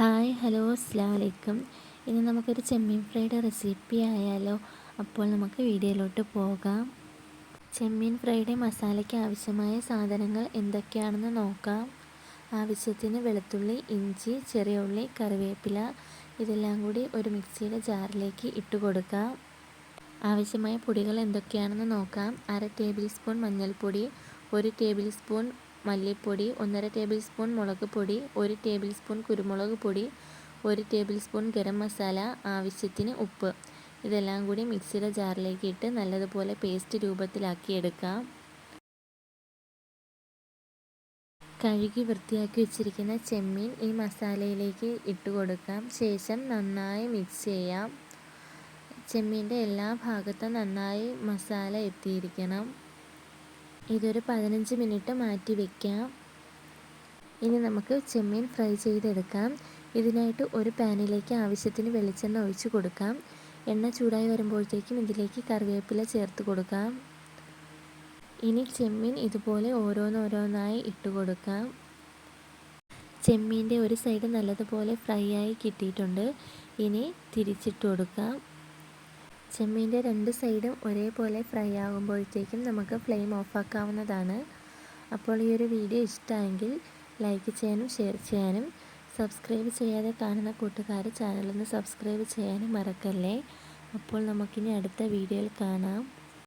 Hi hello അസ്സാം വലൈക്കും ഇന്ന് നമുക്കൊരു ചെമ്മീൻ ഫ്രൈഡ് റെസിപ്പി ആയാലോ? അപ്പോൾ നമുക്ക് വീഡിയോയിലോട്ട് പോകാം. ചെമ്മീൻ ഫ്രൈഡ് മസാലയ്ക്ക് ആവശ്യമായ സാധനങ്ങൾ എന്തൊക്കെയാണെന്ന് നോക്കാം. ആവശ്യത്തിന് വെളുത്തുള്ളി ഇഞ്ചി ചെറിയ ഉള്ളി കറിവേപ്പില ഇതെല്ലാം കൂടി ഒരു മിക്സിയുടെ ജാറിലേക്ക് ഇട്ട് കൊടുക്കാം. ആവശ്യമായ പൊടികൾ എന്തൊക്കെയാണെന്ന് നോക്കാം. അര ടേബിൾ സ്പൂൺ മഞ്ഞൾപ്പൊടി ഒരു ടേബിൾ സ്പൂൺ മല്ലിപ്പൊടി ഒന്നര ടേബിൾ സ്പൂൺ മുളക് പൊടി ഒരു ടേബിൾ സ്പൂൺ കുരുമുളക് പൊടി ഒരു ടേബിൾ സ്പൂൺ ഗരം മസാല ആവശ്യത്തിന് ഉപ്പ്. ഇതെല്ലാം കൂടി മിക്സിയുടെ ജാറിലേക്ക് ഇട്ട് നല്ലതുപോലെ പേസ്റ്റ് രൂപത്തിലാക്കി എടുക്കാം. കഴുകി വൃത്തിയാക്കി വെച്ചിരിക്കുന്ന ചെമ്മീൻ ഈ മസാലയിലേക്ക് ഇട്ട് കൊടുക്കാം. ശേഷം നന്നായി മിക്സ് ചെയ്യാം. ചെമ്മീന്റെ എല്ലാ ഭാഗത്തും നന്നായി മസാല എത്തിയിരിക്കണം. ഇതൊരു പതിനഞ്ച് മിനിറ്റ് മാറ്റി വയ്ക്കാം ഇനി നമുക്ക് ചെമ്മീൻ ഫ്രൈ ചെയ്തെടുക്കാം. ഇതിനായിട്ട് ഒരു പാനിലേക്ക് ആവശ്യത്തിന് വെളിച്ചെണ്ണ ഒഴിച്ചു കൊടുക്കാം. എണ്ണ ചൂടായി വരുമ്പോഴത്തേക്കും ഇതിലേക്ക് കറിവേപ്പില ചേർത്ത് കൊടുക്കാം. ഇനി ചെമ്മീൻ ഇതുപോലെ ഓരോന്നോരോന്നായി ഇട്ട് കൊടുക്കാം. ചെമ്മീന്റെ ഒരു സൈഡ് നല്ലതുപോലെ ഫ്രൈ ആയി കിട്ടിയിട്ടുണ്ട്. ഇനി തിരിച്ചിട്ട് കൊടുക്കാം. ചെമ്മീന്റെ രണ്ട് സൈഡും ഒരേപോലെ ഫ്രൈ ആകുമ്പോഴത്തേക്കും നമുക്ക് ഫ്ലെയിം ഓഫാക്കാവുന്നതാണ്. അപ്പോൾ ഈ ഒരു വീഡിയോ ഇഷ്ടമായെങ്കിൽ ലൈക്ക് ചെയ്യാനും ഷെയർ ചെയ്യാനും സബ്സ്ക്രൈബ് ചെയ്യാതെ കാണുന്ന കൂട്ടുകാർ ചാനലൊന്ന് സബ്സ്ക്രൈബ് ചെയ്യാനും മറക്കല്ലേ? അപ്പോൾ നമുക്കിനി അടുത്ത വീഡിയോയിൽ കാണാം.